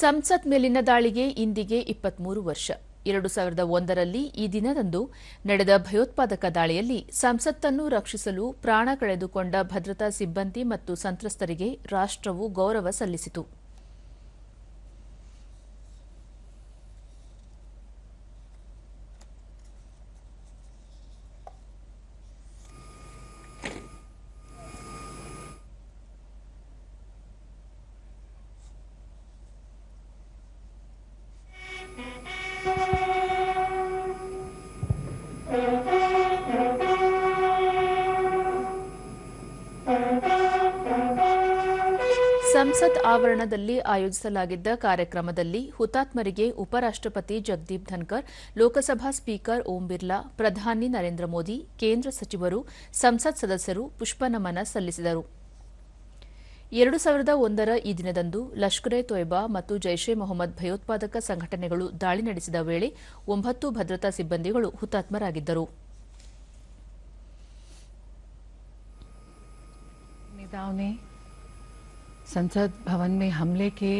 ಸಂಸತ್ ಮೇಲಿನ ದಾಳಿಗೆ ಇಂದಿಗೆ ಇಪ್ಪತ್ಮೂರು ವರ್ಷ. ಎರಡು ಸಾವಿರದ ಒಂದರಲ್ಲಿ ಈ ದಿನದಂದು ನಡೆದ ಭಯೋತ್ಪಾದಕ ದಾಳಿಯಲ್ಲಿ ಸಂಸತ್ತನ್ನು ರಕ್ಷಿಸಲು ಪ್ರಾಣ ಕಳೆದುಕೊಂಡ ಭದ್ರತಾ ಸಿಬ್ಬಂದಿ ಮತ್ತು ಸಂತ್ರಸ್ತರಿಗೆ ರಾಷ್ಟವು ಗೌರವ ಸಲ್ಲಿಸಿತು. ಸಂಸತ್ ಆವರಣದಲ್ಲಿ ಆಯೋಜಿಸಲಾಗಿದ್ದ ಕಾರ್ಯಕ್ರಮದಲ್ಲಿ ಹುತಾತ್ಮರಿಗೆ ಉಪರಾಷ್ಟಪತಿ ಜಗದೀಪ್ ಧನ್ಕರ್, ಲೋಕಸಭಾ ಸ್ಪೀಕರ್ ಓಂ ಬಿರ್ಲಾ, ಪ್ರಧಾನಿ ನರೇಂದ್ರ ಮೋದಿ, ಕೇಂದ್ರ ಸಚಿವರು, ಸಂಸತ್ ಸದಸ್ಯರು ಪುಷ್ಪನಮನ ಸಲ್ಲಿಸಿದರು. ಎರಡು ಸಾವಿರದ ಒಂದರ ಈ ದಿನದಂದು ಲಷ್ಕರ್ ಎ ತೊಯ್ಬಾ ಮತ್ತು ಜೈಷ್ ಎ ಮೊಹಮ್ಮದ್ ಭಯೋತ್ಪಾದಕ ಸಂಘಟನೆಗಳು ದಾಳಿ ನಡೆಸಿದ ವೇಳೆ ಒಂಬತ್ತು ಭದ್ರತಾ ಸಿಬ್ಬಂದಿಗಳು ಹುತಾತ್ಮರಾಗಿದ್ದರು नेताओं ने संसद भवन में हमले के